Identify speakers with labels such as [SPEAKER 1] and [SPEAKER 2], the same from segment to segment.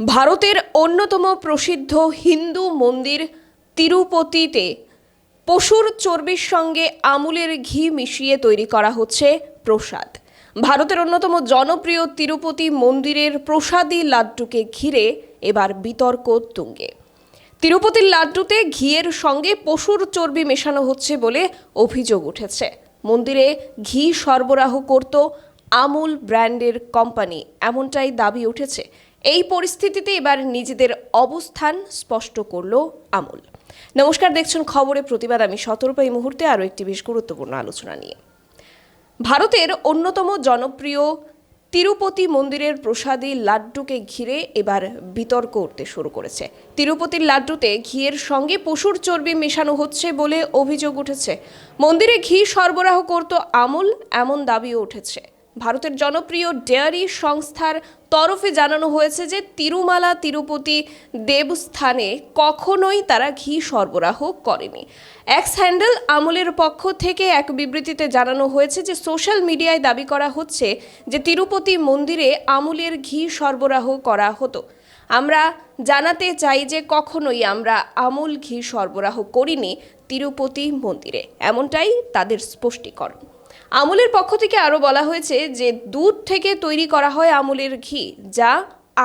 [SPEAKER 1] ভারতের অন্যতম প্রসিদ্ধ হিন্দু মন্দির তিরুপতিতে পশুর চর্বির সঙ্গে আমুলের ঘি মিশিয়ে তৈরি করা হচ্ছে প্রসাদ। ভারতের অন্যতম জনপ্রিয় তিরুপতি মন্দিরের প্রসাদী লাড্ডুকে ঘিরে এবার বিতর্ক তুঙ্গে। তিরুপতির লাড্ডুতে ঘিয়ের সঙ্গে পশুর চর্বি মেশানো হচ্ছে বলে অভিযোগ উঠেছে। মন্দিরে ঘি সরবরাহ করত আমুল ব্র্যান্ডের কোম্পানি, এমনটাই দাবি উঠেছে এই পরিস্থিতিতে এবার নিজেদের অবস্থান স্পষ্ট করল আমুল। নমস্কার, দেখছেন খবরে প্রতিবাদ। আমি সতর্ক এই মুহূর্তে আরও একটি বেশ গুরুত্বপূর্ণ আলোচনা নিয়ে। ভারতের অন্যতম জনপ্রিয় তিরুপতি মন্দিরের প্রসাদী লাড্ডুকে ঘিরে এবার বিতর্ক উঠতে শুরু করেছে। তিরুপতির লাড্ডুতে ঘিয়ের সঙ্গে পশুর চর্বি মেশানো হচ্ছে বলে অভিযোগ উঠেছে। মন্দিরে ঘি সরবরাহ করত আমুল, এমন দাবিও উঠেছে। ভারতের জনপ্রিয় ডেয়ারি সংস্থার তরফে জানানো হয়েছে যে তিরুমালা তিরুপতি দেবস্থানে কখনোই তারা ঘি সরবরাহ করেনি। এক্স হ্যান্ডেল আমলের পক্ষ থেকে এক বিবৃতিতে জানানো হয়েছে যে সোশ্যাল মিডিয়ায় দাবি করা হচ্ছে যে তিরুপতি মন্দিরে আমুলের ঘি সরবরাহ করা হতো। আমরা জানাতে চাই যে কখনোই আমরা আমুল ঘি সরবরাহ করিনি তিরুপতি মন্দিরে। এমনটাই তাদের স্পষ্টীকরণ। আমুলের পক্ষ থেকে আরও বলা হয়েছে যে দুধ থেকে তৈরি করা হয় আমুলের ঘি, যা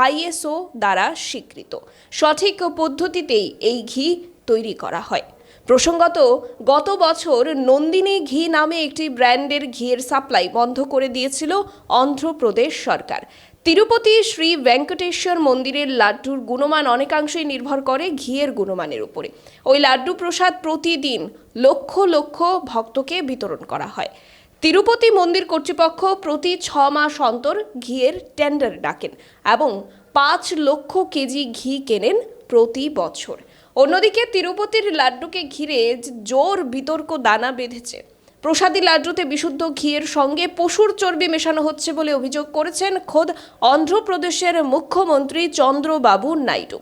[SPEAKER 1] আইএসও দ্বারা স্বীকৃত। সঠিক পদ্ধতিতেই এই ঘি তৈরি করা হয়। প্রসঙ্গত, গত বছর নন্দিনী ঘি নামে একটি ব্র্যান্ডের ঘিয়ের সাপ্লাই বন্ধ করে দিয়েছিল অন্ধ্রপ্রদেশ সরকার। তিরুপতি শ্রী ভেঙ্কটেশ্বর মন্দিরের লাড্ডুর গুণমান অনেকাংশেই নির্ভর করে ঘিয়ের গুণমানের উপরে। ওই লাড্ডু প্রসাদ প্রতিদিন লক্ষ লক্ষ ভক্তকে বিতরণ করা হয়। তিরুপতি মন্দির কর্তৃপক্ষ প্রতি ছ মাস অন্তর ঘিয়ের টেন্ডার ডাকেন এবং পাঁচ লক্ষ কেজি ঘি কেনেন প্রতি বছর। অন্যদিকে তিরুপতির লাড্ডুকে ঘিরে জোর বিতর্ক দানা বেঁধেছে। প্রসাদী লাড্ডুতে বিশুদ্ধ ঘিয়ের সঙ্গে পশুর চর্বি মেশানো হচ্ছে বলে অভিযোগ করেছেন খোদ অন্ধ্রপ্রদেশের মুখ্যমন্ত্রী চন্দ্রবাবু নাইডু।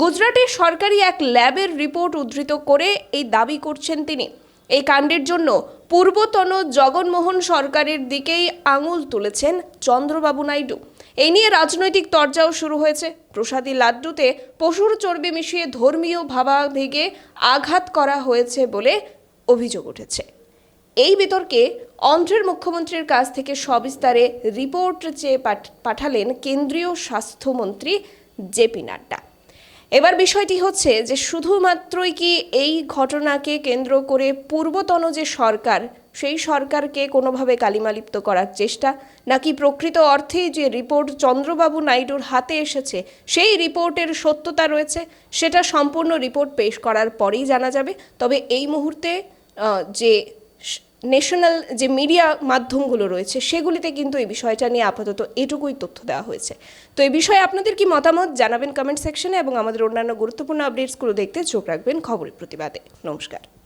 [SPEAKER 1] গুজরাটে সরকারি এক ল্যাবের রিপোর্ট উদ্ধৃত করে এই দাবি করছেন তিনি। এই কাণ্ডের জন্য পূর্বতন জগনমোহন সরকারের দিকেই আঙুল তুলেছেন চন্দ্রবাবু নাইডু। এই নিয়ে রাজনৈতিক তরজাও শুরু হয়েছে। প্রসাদী লাড্ডুতে পশুর চর্বি মিশিয়ে ধর্মীয় ভাবাবেগে আঘাত করা হয়েছে বলে অভিযোগ উঠেছে। এই বিতর্কে অন্ধ্রের মুখ্যমন্ত্রীর কাছ থেকে সবিস্তারে রিপোর্ট চেয়ে পাঠ- পাঠালেন কেন্দ্রীয় স্বাস্থ্যমন্ত্রী জেপি নাড্ডা। এবার বিষয়টি হচ্ছে যে শুধুমাত্রই কি এই ঘটনাকে কেন্দ্র করে পূর্বতন যে সরকার, সেই সরকারকে কোনোভাবে কালিমালিপ্ত করার চেষ্টা, নাকি প্রকৃত অর্থেই যে রিপোর্ট চন্দ্রবাবু নাইডুর হাতে এসেছে, সেই রিপোর্টের সত্যতা রয়েছে, সেটা সম্পূর্ণ রিপোর্ট পেশ করার পরেই জানা যাবে। তবে এই মুহূর্তে যে ন্যাশনাল যে মিডিয়া মাধ্যমগুলো রয়েছে, সেগুলিতে কিন্তু এই বিষয়টা নিয়ে আপাতত এটুকুই তথ্য দেওয়া হয়েছে। তো এই বিষয়ে আপনাদের কি মতামত জানাবেন কমেন্ট সেকশনে এবং আমাদের অন্যান্য গুরুত্বপূর্ণ আপডেটসগুলো দেখতে চোখ রাখবেন খবরের প্রতিবাদে। নমস্কার।